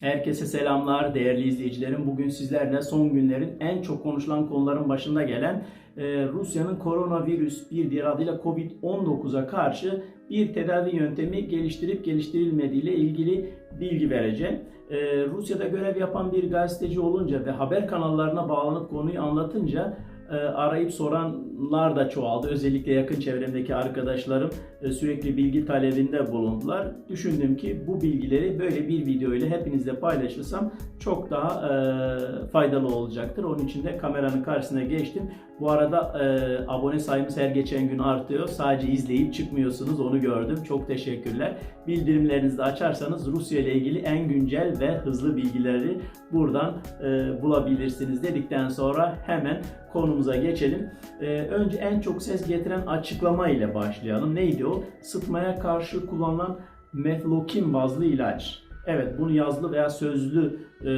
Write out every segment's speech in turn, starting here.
Herkese selamlar değerli izleyicilerim. Bugün sizlerle son günlerin en çok konuşulan konuların başında gelen e, Rusya'nın koronavirüs bir diğer adıyla Covid-19'a karşı bir tedavi yöntemi geliştirip geliştirilmediği ile ilgili bilgi vereceğim. E, Rusya'da görev yapan bir gazeteci olunca ve haber kanallarına bağlanıp konuyu anlatınca arayıp soranlar da çoğaldı. Özellikle yakın çevremdeki arkadaşlarım e, sürekli bilgi talebinde bulundular. Düşündüm ki bu bilgileri böyle bir video ile hepinizle paylaşırsam çok daha e, faydalı olacaktır. Onun için de kameranın karşısına geçtim. Bu arada e, abone sayımız her geçen gün artıyor. Sadece izleyip çıkmıyorsunuz onu gördüm. Çok teşekkürler. Bildirimlerinizi açarsanız Rusya ile ilgili en güncel ve hızlı bilgileri buradan e, bulabilirsiniz dedikten sonra hemen konumuza geçelim. E, önce en çok ses getiren açıklama ile başlayalım. Neydi o? Sıtmaya karşı kullanılan meflokin bazlı ilaç. Evet bunu yazılı veya sözlü e,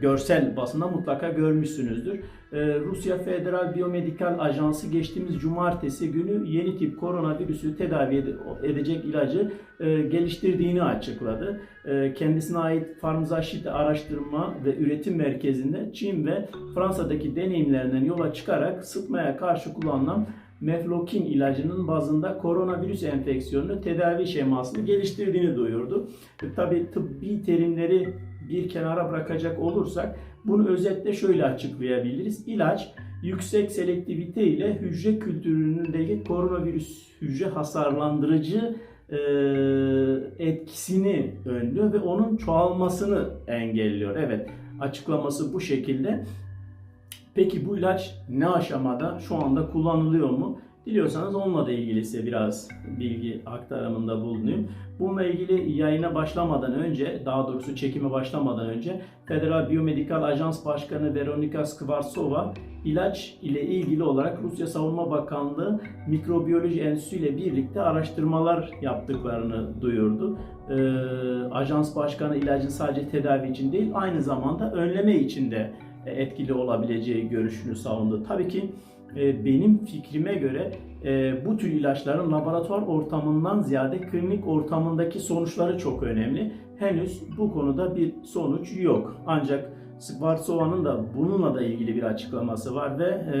görsel basında mutlaka görmüşsünüzdür. E, Rusya Federal Biyomedikal Ajansı geçtiğimiz cumartesi günü yeni tip koronavirüsü tedavi ede- edecek ilacı e, geliştirdiğini açıkladı. E, kendisine ait Farmzashit Araştırma ve Üretim Merkezi'nde Çin ve Fransa'daki deneyimlerinden yola çıkarak sıtmaya karşı kullanılan meflokin ilacının bazında koronavirüs enfeksiyonunu tedavi şemasını geliştirdiğini duyurdu. E, Tabi tıbbi terimleri bir kenara bırakacak olursak bunu özetle şöyle açıklayabiliriz. İlaç yüksek selektivite ile hücre kültüründeki koronavirüs hücre hasarlandırıcı e, etkisini önlüyor ve onun çoğalmasını engelliyor. Evet açıklaması bu şekilde. Peki bu ilaç ne aşamada şu anda kullanılıyor mu? Diliyorsanız onunla da ilgili size biraz bilgi aktarımında bulunayım. Bununla ilgili yayına başlamadan önce, daha doğrusu çekime başlamadan önce Federal Biyomedikal Ajans Başkanı Veronika Skvarsova ilaç ile ilgili olarak Rusya Savunma Bakanlığı Mikrobiyoloji Enstitüsü ile birlikte araştırmalar yaptıklarını duyurdu. Ee, ajans başkanı ilacın sadece tedavi için değil, aynı zamanda önleme için de etkili olabileceği görüşünü savundu. Tabii ki e, benim fikrime göre e, bu tür ilaçların laboratuvar ortamından ziyade klinik ortamındaki sonuçları çok önemli. Henüz bu konuda bir sonuç yok. Ancak Skvartsova'nın da bununla da ilgili bir açıklaması var ve e,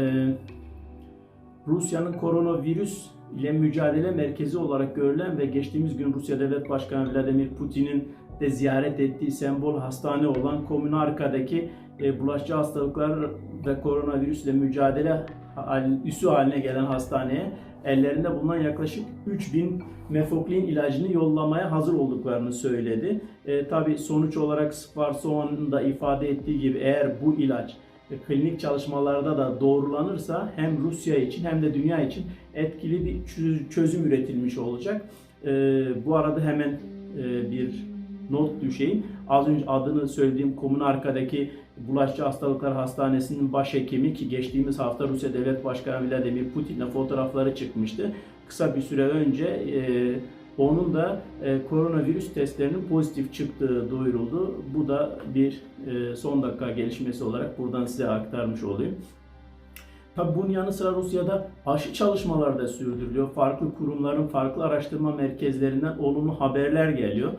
Rusya'nın koronavirüs ile mücadele merkezi olarak görülen ve geçtiğimiz gün Rusya Devlet Başkanı Vladimir Putin'in de ziyaret ettiği sembol hastane olan Komünarka'daki e, bulaşıcı hastalıklar ve koronavirüsle mücadele üssü haline gelen hastaneye ellerinde bulunan yaklaşık 3000 mefoklin ilacını yollamaya hazır olduklarını söyledi. E, Tabi sonuç olarak Sparsova'nın da ifade ettiği gibi eğer bu ilaç e, klinik çalışmalarda da doğrulanırsa hem Rusya için hem de dünya için etkili bir çö- çözüm üretilmiş olacak. E, bu arada hemen e, bir not düşeyim. Az önce adını söylediğim Komünarka'daki Bulaşıcı Hastalıklar Hastanesi'nin başhekimi ki geçtiğimiz hafta Rusya Devlet Başkanı Vladimir Putin'le fotoğrafları çıkmıştı. Kısa bir süre önce e, onun da e, koronavirüs testlerinin pozitif çıktığı duyuruldu. Bu da bir e, son dakika gelişmesi olarak buradan size aktarmış olayım. Tabi bunun yanı sıra Rusya'da aşı çalışmaları da sürdürülüyor. Farklı kurumların, farklı araştırma merkezlerinden olumlu haberler geliyor.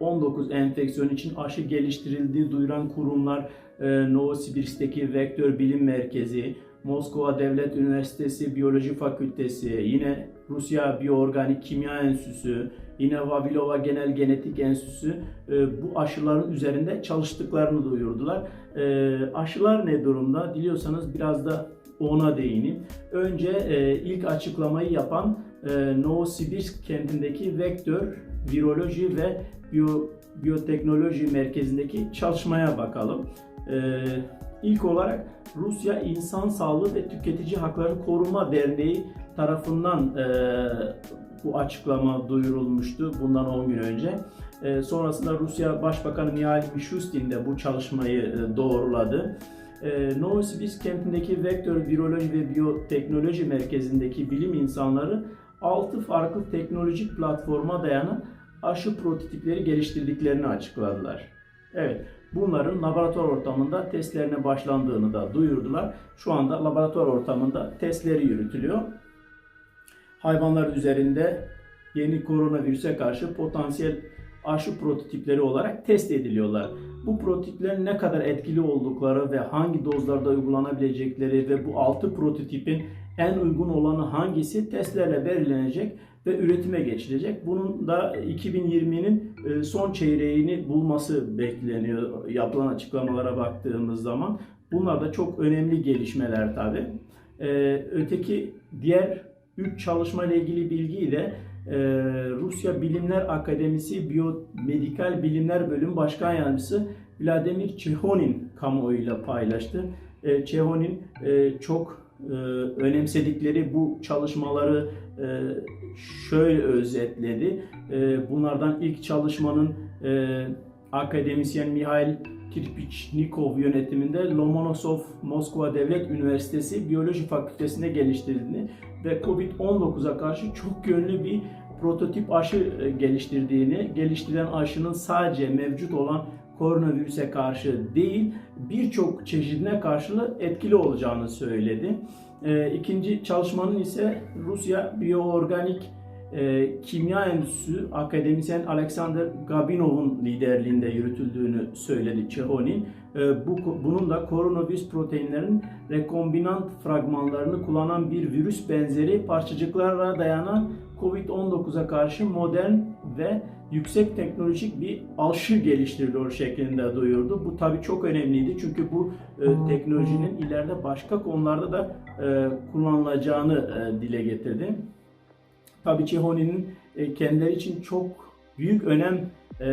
Covid-19 enfeksiyonu için aşı geliştirildiği duyuran kurumlar e, Novosibirsk'teki Vektör Bilim Merkezi, Moskova Devlet Üniversitesi Biyoloji Fakültesi, yine Rusya Biyoorganik Kimya Enstitüsü, yine Vavilova Genel Genetik Enstitüsü e, bu aşıların üzerinde çalıştıklarını duyurdular. E, aşılar ne durumda? Diliyorsanız biraz da ona değineyim. Önce e, ilk açıklamayı yapan e, Novosibirsk kentindeki Vektör Viroloji ve Biyo, Biyoteknoloji Merkezi'ndeki çalışmaya bakalım. E, ilk olarak Rusya İnsan Sağlığı ve Tüketici Hakları Koruma Derneği tarafından e, bu açıklama duyurulmuştu bundan 10 gün önce. E, sonrasında Rusya Başbakanı Mihail Mishustin de bu çalışmayı e, doğruladı. E, Novosibirsk kentindeki Vektör Viroloji ve Biyoteknoloji Merkezi'ndeki bilim insanları 6 farklı teknolojik platforma dayanan aşı prototipleri geliştirdiklerini açıkladılar. Evet, bunların laboratuvar ortamında testlerine başlandığını da duyurdular. Şu anda laboratuvar ortamında testleri yürütülüyor. Hayvanlar üzerinde yeni koronavirüse karşı potansiyel aşı prototipleri olarak test ediliyorlar. Bu prototiplerin ne kadar etkili oldukları ve hangi dozlarda uygulanabilecekleri ve bu 6 prototipin en uygun olanı hangisi testlerle belirlenecek ve üretime geçilecek. Bunun da 2020'nin e, son çeyreğini bulması bekleniyor yapılan açıklamalara baktığımız zaman. Bunlar da çok önemli gelişmeler tabi. Öteki diğer 3 çalışma ile ilgili bilgiyi de e, Rusya Bilimler Akademisi Biyomedikal Bilimler Bölümü Başkan Yardımcısı Vladimir Chehonin kamuoyuyla paylaştı. E, Chehonin e, çok e, önemsedikleri bu çalışmaları e, şöyle özetledi. E, bunlardan ilk çalışmanın akademisyen Mihail Kirpichnikov yönetiminde Lomonosov Moskova Devlet Üniversitesi Biyoloji Fakültesi'nde geliştirildiğini ve Covid-19'a karşı çok yönlü bir prototip aşı geliştirdiğini, geliştirilen aşının sadece mevcut olan koronavirüse karşı değil, birçok çeşidine karşı etkili olacağını söyledi. E, ikinci çalışmanın ise Rusya Bioorganik e, Kimya Enstitüsü akademisyen Alexander Gabinov'un liderliğinde yürütüldüğünü söyledi Chehonin. E, bu, bunun da koronavirüs proteinlerin rekombinant fragmanlarını kullanan bir virüs benzeri parçacıklara dayanan COVID-19'a karşı modern ve yüksek teknolojik bir aşı geliştiriliyor şeklinde duyurdu. Bu tabii çok önemliydi çünkü bu e, teknolojinin ileride başka konularda da e, kullanılacağını e, dile getirdi. Tabii Çehoni'nin e, kendileri için çok büyük önem e,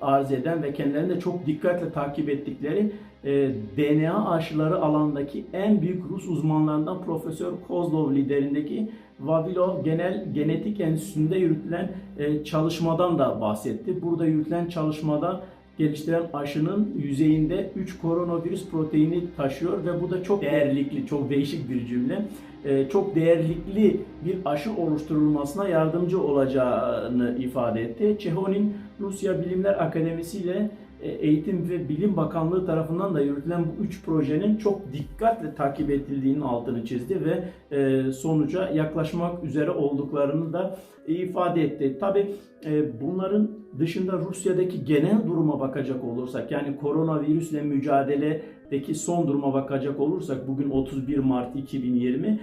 arz eden ve kendilerini de çok dikkatle takip ettikleri e, DNA aşıları alandaki en büyük Rus uzmanlarından Profesör Kozlov liderindeki Vavilov Genel Genetik Enstitüsü'nde yürütülen e, çalışmadan da bahsetti. Burada yürütülen çalışmada geliştiren aşının yüzeyinde 3 koronavirüs proteini taşıyor ve bu da çok değerlikli, çok değişik bir cümle. Ee, çok değerlikli bir aşı oluşturulmasına yardımcı olacağını ifade etti. Çehonin Rusya Bilimler Akademisi ile Eğitim ve Bilim Bakanlığı tarafından da yürütülen bu üç projenin çok dikkatle takip edildiğinin altını çizdi ve e, sonuca yaklaşmak üzere olduklarını da ifade etti. Tabi e, bunların dışında Rusya'daki genel duruma bakacak olursak yani koronavirüsle mücadeledeki son duruma bakacak olursak bugün 31 Mart 2020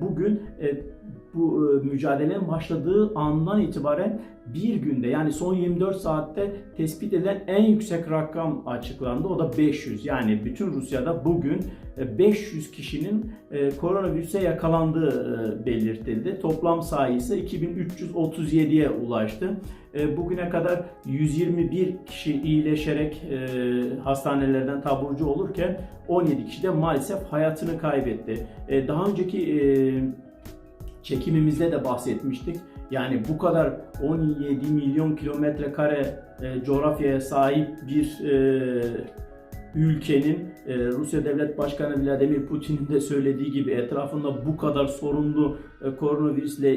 bugün bu e, mücadelenin başladığı andan itibaren bir günde yani son 24 saatte tespit edilen en yüksek rakam açıklandı. O da 500. Yani bütün Rusya'da bugün 500 e, kişinin e, koronavirüse yakalandığı belirtildi. Toplam sayısı 2337'ye ulaştı. Bugüne kadar 121 kişi iyileşerek hastanelerden taburcu olurken 17 kişi de maalesef hayatını kaybetti. Daha önceki çekimimizde de bahsetmiştik. Yani bu kadar 17 milyon kilometre kare e, coğrafyaya sahip bir e, ülkenin e, Rusya Devlet Başkanı Vladimir Putin'in de söylediği gibi etrafında bu kadar sorunlu koronavirüsle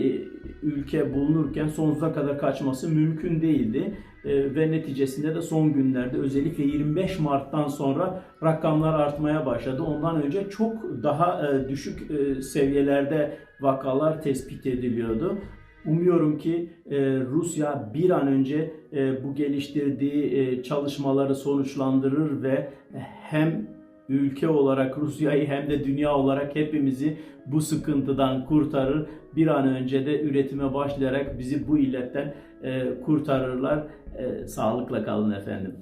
ülke bulunurken sonsuza kadar kaçması mümkün değildi. E, ve neticesinde de son günlerde özellikle 25 Mart'tan sonra rakamlar artmaya başladı. Ondan önce çok daha e, düşük e, seviyelerde vakalar tespit ediliyordu. Umuyorum ki Rusya bir an önce bu geliştirdiği çalışmaları sonuçlandırır ve hem ülke olarak Rusya'yı hem de dünya olarak hepimizi bu sıkıntıdan kurtarır. Bir an önce de üretime başlayarak bizi bu illetten kurtarırlar. Sağlıkla kalın efendim.